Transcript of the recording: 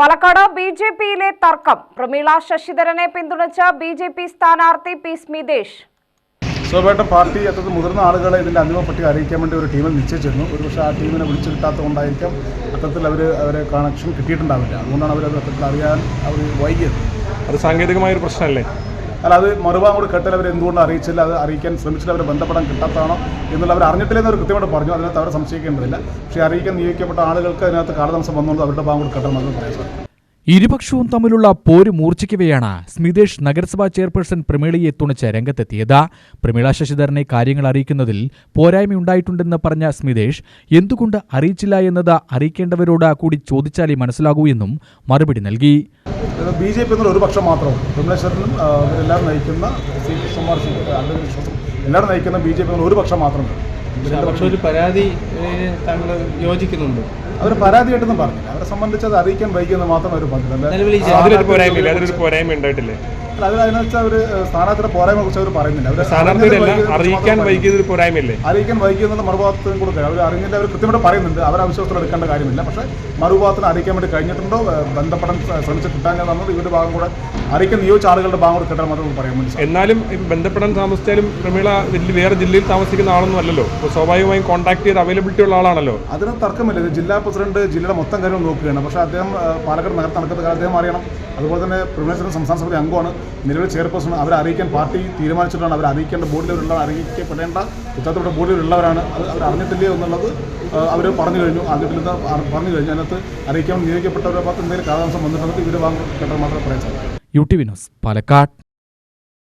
Palakkad B J പിയിലെ തർക്കം. പ്രമീള ശശിധരനെ പിന്തുണച്ച ബി ജെ പി സ്ഥാനാർത്ഥി പി സ്മിതേഷ്. സ്വാഭാവിക പാർട്ടി അത്തരത്തിൽ മുതിർന്ന ആളുകളെ ഇതിന്റെ അന്തിമ പട്ടിക അറിയിക്കാൻ വേണ്ടി ഒരു ടീമിൽ നിശ്ചയിച്ചിരുന്നു. ഒരു പക്ഷേ ആ ടീമിനെ വിളിച്ചു കിട്ടാത്തതുകൊണ്ടായിരിക്കാം അത്തരത്തിൽ അവർ അവരെ കണക്ഷൻ കിട്ടിയിട്ടുണ്ടാവില്ല. അതുകൊണ്ടാണ് അവരത് അത്തരത്തിൽ അറിയാൻ അവർ വൈകിയത്. അത് സാങ്കേതികമായ ഒരു പ്രശ്നമല്ലേ? അല്ല അത് മറുഭാഗം കൂടി കേട്ടാൽ അവർ എന്തുകൊണ്ട് അറിയിച്ചില്ല. അത് അറിയിക്കാൻ ശ്രമിച്ചില്ല. അവരെ ബന്ധപ്പെടാൻ കിട്ടാത്തതാണോ എന്നുള്ള അവർ അറിഞ്ഞിട്ടില്ലെന്ന് അവർ കൃത്യമായിട്ട് പറഞ്ഞു. അതിനകത്ത് അവരെ സംശയിക്കേണ്ടതില്ല. പക്ഷേ അറിയിക്കാൻ നിയോഗിക്കപ്പെട്ട ആളുകൾക്ക് അതിനകത്ത് കാലതാമസം വന്നുകൊണ്ട് അവരുടെ ഭാഗം കൂടി കേട്ടാൽ മാത്രം പറയാൻ സാധിക്കും ഇരുപക്ഷവും തമ്മിലുള്ള പോര് മൂർച്ഛിക്കവെയാണ് സ്മിതേഷ് നഗരസഭാ ചെയർപേഴ്സൺ പ്രമീളയെ തുണച്ച് രംഗത്തെത്തിയത്. പ്രമീള ശശിധരനെ കാര്യങ്ങൾ അറിയിക്കുന്നതിൽ പോരായ്മയുണ്ടായിട്ടുണ്ടെന്ന് പറഞ്ഞ സ്മിതേഷ് എന്തുകൊണ്ട് അറിയിച്ചില്ല എന്നത് അറിയിക്കേണ്ടവരോട് കൂടി ചോദിച്ചാലേ മനസ്സിലാകൂ എന്നും മറുപടി നൽകി. ബി ജെ പി എന്നുള്ള ഒരു പക്ഷം മാത്രമാണ് വിമലേശ്വരനും ഇവരെല്ലാവരും നയിക്കുന്ന സി കുമാർ സിംഗ് എല്ലാവരും നയിക്കുന്ന ബി ജെ പി ഒരു പക്ഷം മാത്രമേ പക്ഷേ ഒരു പരാതി താങ്കൾ യോജിക്കുന്നുണ്ട്. അവർ പരാതിയായിട്ടൊന്നും പറഞ്ഞില്ല. സംബന്ധിച്ച് അത് അറിയിക്കാൻ വൈകിയെന്ന് മാത്രം അവർ അതിലൊരു പോരായ്മ ഉണ്ടായിട്ടില്ലേ? അതിനകത്ത് അവർ സ്ഥാനാർത്ഥിയുടെ പോരായ്മയെ കുറിച്ച് അവർ പറയുന്നില്ല. സ്ഥാനാർത്ഥിയുടെ അറിയിക്കാൻ കുറിച്ച് വൈകിയത് ഒരു പോരായ്മയില്ലേ? അറിയിക്കാൻ വൈകിയെന്നുള്ള മറുഭാഗത്തും കൂടെ അവർ അറിഞ്ഞില്ല അവർ കൃത്യമായിട്ട് പറയുന്നുണ്ട്. അവർ അവിശ്വാസത്തിൽ എടുക്കേണ്ട കാര്യമില്ല. പക്ഷേ മറുഭാഗത്തിന് അറിയിക്കാൻ വേണ്ടി കഴിഞ്ഞിട്ടുണ്ടോ? ബന്ധപ്പെടാൻ ശ്രമിച്ച് കിട്ടാഞ്ഞതെന്നത് ഇവരുടെ ഭാഗം കൂടെ അറിയിക്കാൻ നിയോഗിച്ച ആളുകളുടെ ഭാഗം കൂടെ കിട്ടാൻ മാത്രം നമുക്ക് പറയാൻ വേണ്ടി എന്നാലും ബന്ധപ്പെടാൻ താമസിച്ചാലും പ്രമീള വേറെ ജില്ലയിൽ താമസിക്കുന്ന ആളൊന്നും അല്ലല്ലോ. സ്വാഭാവികമായും കോൺടാക്ട് ചെയ്ത് അവൈലബിലിറ്റി ഉള്ള ആളാണല്ലോ. അതിന് തർക്കമില്ല. ജില്ലാ പ്രസിഡന്റ് ജില്ലയുടെ മൊത്തം കാര്യം നോക്കുകയാണ്. പക്ഷേ അദ്ദേഹം പാലക്കാട് നഗരത്ത് നടക്കുന്ന കാര്യം അദ്ദേഹം അറിയണം. അതുപോലെ തന്നെ പ്രമേശ്വരൻ സംസ്ഥാന സമിതി അംഗമാണ്. നിലവിൽ ചെയർപേഴ്സൺ അവരെ അറിയിക്കാൻ പാർട്ടി തീരുമാനിച്ചിട്ടാണ് അവർ അറിയിക്കേണ്ട ബോർഡിലുള്ള അറിയിക്കപ്പെടേണ്ട ഉത്തരത്തിലുള്ള ബോർഡിലുള്ളവരാണ് അത് അവർ അറിഞ്ഞിട്ടില്ലേ എന്നുള്ളത് അവർ പറഞ്ഞു കഴിഞ്ഞു. അറിഞ്ഞിട്ടില്ലെന്ന് അറി- പറഞ്ഞു കഴിഞ്ഞു. അതിനകത്ത് അറിയിക്കാൻ നിയോഗിക്കപ്പെട്ടവരുടെ ഭാഗത്ത് എന്തെങ്കിലും കാലതാമസം വന്നിട്ടുണ്ടെങ്കിൽ ഇവർ വാങ്ങും കേട്ടത് മാത്രമേ പറയാൻ സാധിക്കൂ. U T Vinos Palakkad.